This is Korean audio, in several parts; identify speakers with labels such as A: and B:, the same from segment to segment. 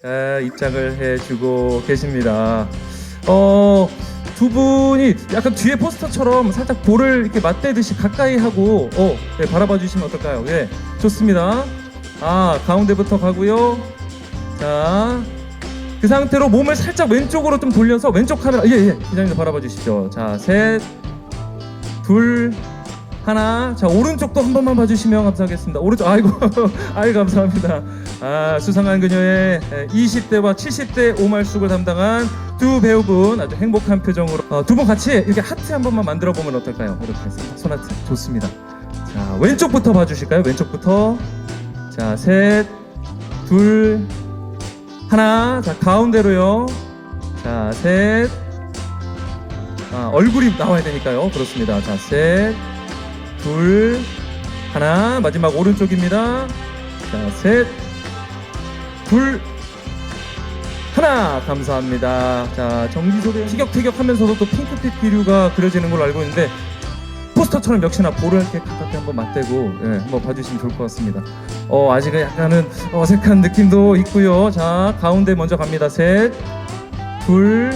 A: 자, 입장을 해주고 계십니다. 어, 두 분이 약간 뒤에 포스터처럼 살짝 볼을 이렇게 맞대듯이 가까이 하고, 어, 네, 바라봐 주시면 어떨까요? 예, 좋습니다. 아, 가운데부터 가고요. 자, 그 상태로 몸을 살짝 왼쪽으로 좀 돌려서 왼쪽 카메라, 예, 예, 기자님도 바라봐 주시죠. 자, 셋, 둘, 하나. 자, 오른쪽도 한 번만 봐주시면 감사하겠습니다. 오른쪽, 아이고, 아이 감사합니다. 아, 수상한 그녀의 20대와 70대 오말숙을 담당한 두 배우분 아주 행복한 표정으로 어, 두분 같이 이렇게 하트 한 번만 만들어 보면 어떨까요? 이렇게 해서 손하트 좋습니다. 자, 왼쪽부터 봐주실까요? 왼쪽부터. 자, 셋, 둘, 하나. 자, 가운데로요. 자, 셋. 아, 얼굴이 나와야 되니까요. 그렇습니다. 자, 셋, 둘, 하나. 마지막 오른쪽입니다. 자, 셋, 둘, 하나. 감사합니다. 자, 정기소대 티격태격하면서도 또 핑크빛 기류가 그려지는 걸로 알고 있는데 포스터처럼 역시나 볼을 이렇게 가깝게 한번 맞대고 예, 한번 봐주시면 좋을 것 같습니다. 어, 아직은 약간은 어색한 느낌도 있고요. 자, 가운데 먼저 갑니다. 셋, 둘,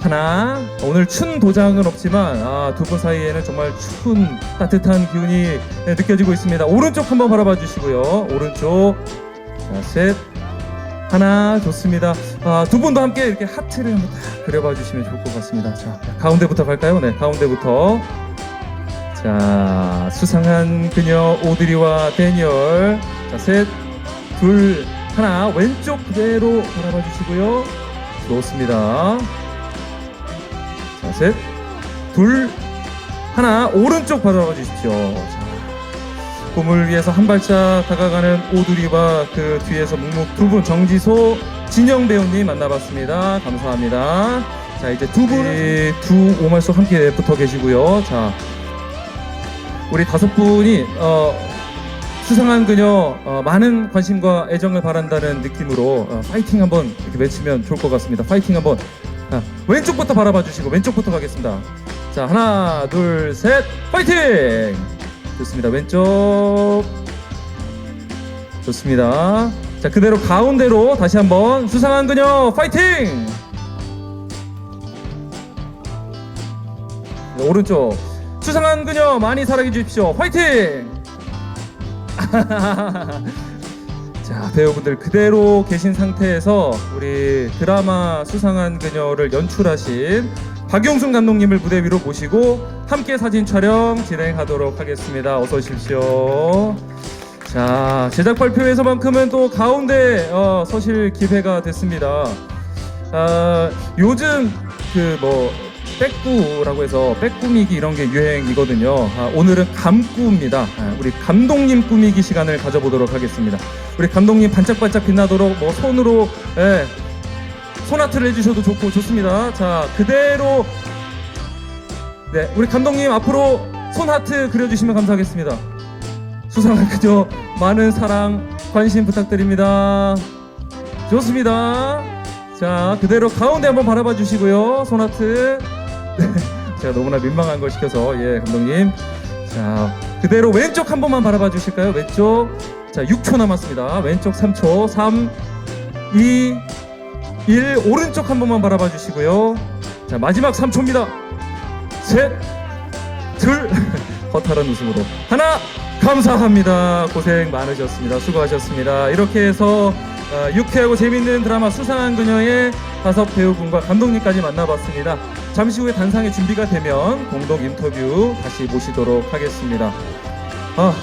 A: 하나. 오늘 춘 도장은 없지만 아, 두 분 사이에는 정말 추운 따뜻한 기운이 네, 느껴지고 있습니다. 오른쪽 한번 바라봐 주시고요. 오른쪽. 자, 셋. 하나 좋습니다. 아, 두 분도 함께 이렇게 하트를 한번 딱 그려봐 주시면 좋을 것 같습니다. 자, 가운데부터 갈까요? 네, 가운데부터. 자, 수상한 그녀 오드리와 데니얼. 자, 셋, 둘, 하나. 왼쪽 그대로 바라봐 주시고요. 좋습니다. 자, 셋, 둘, 하나. 오른쪽 바라봐 주십시오. 자, 꿈을 위해서 한 발짝 다가가는 오두리와 그 뒤에서 묵묵 두 분 정지소 진영 배우님 만나봤습니다. 감사합니다. 자 이제 두 분이 두 오말소 함께 붙어 계시고요. 자 우리 다섯 분이 어, 수상한 그녀 어, 많은 관심과 애정을 바란다는 느낌으로 어, 파이팅 한번 이렇게 외치면 좋을 것 같습니다. 파이팅 한번 자, 왼쪽부터 바라봐 주시고 왼쪽부터 가겠습니다. 자 하나 둘 셋 파이팅! 좋습니다. 왼쪽 좋습니다. 자 그대로 가운데로 다시 한번 수상한 그녀 파이팅! 네, 오른쪽 수상한 그녀 많이 사랑해 주십시오. 파이팅! 자 배우분들 그대로 계신 상태에서 우리 드라마 수상한 그녀를 연출하신 박용순 감독님을 무대 위로 모시고 함께 사진 촬영 진행하도록 하겠습니다. 어서 오십시오. 자 제작 발표에서만큼은 또 가운데 어, 서실 기회가 됐습니다. 아, 요즘 그뭐 백구라고 해서 백꾸미기 이런 게 유행이거든요. 아, 오늘은 감꾸입니다. 아, 우리 감독님 꾸미기 시간을 가져보도록 하겠습니다. 우리 감독님 반짝반짝 빛나도록 뭐 손으로 예, 손아트를 해주셔도 좋고 좋습니다. 자 그대로 네 우리 감독님 앞으로 손하트 그려주시면 감사하겠습니다. 수상한 그저 많은 사랑 관심 부탁드립니다. 좋습니다. 자 그대로 가운데 한번 바라봐 주시고요. 손하트. 네, 제가 너무나 민망한 걸 시켜서 예 감독님. 자 그대로 왼쪽 한 번만 바라봐 주실까요? 왼쪽. 자 6초 남았습니다. 왼쪽 3초. 3, 2, 1 오른쪽 한 번만 바라봐 주시고요. 자 마지막 3초입니다. 셋, 둘, 허탈한 웃음으로 하나. 감사합니다. 고생 많으셨습니다. 수고하셨습니다. 이렇게 해서 어, 유쾌하고 재밌는 드라마 수상한 그녀의 다섯 배우분과 감독님까지 만나봤습니다. 잠시 후에 단상의 준비가 되면 공동 인터뷰 다시 모시도록 하겠습니다. 아,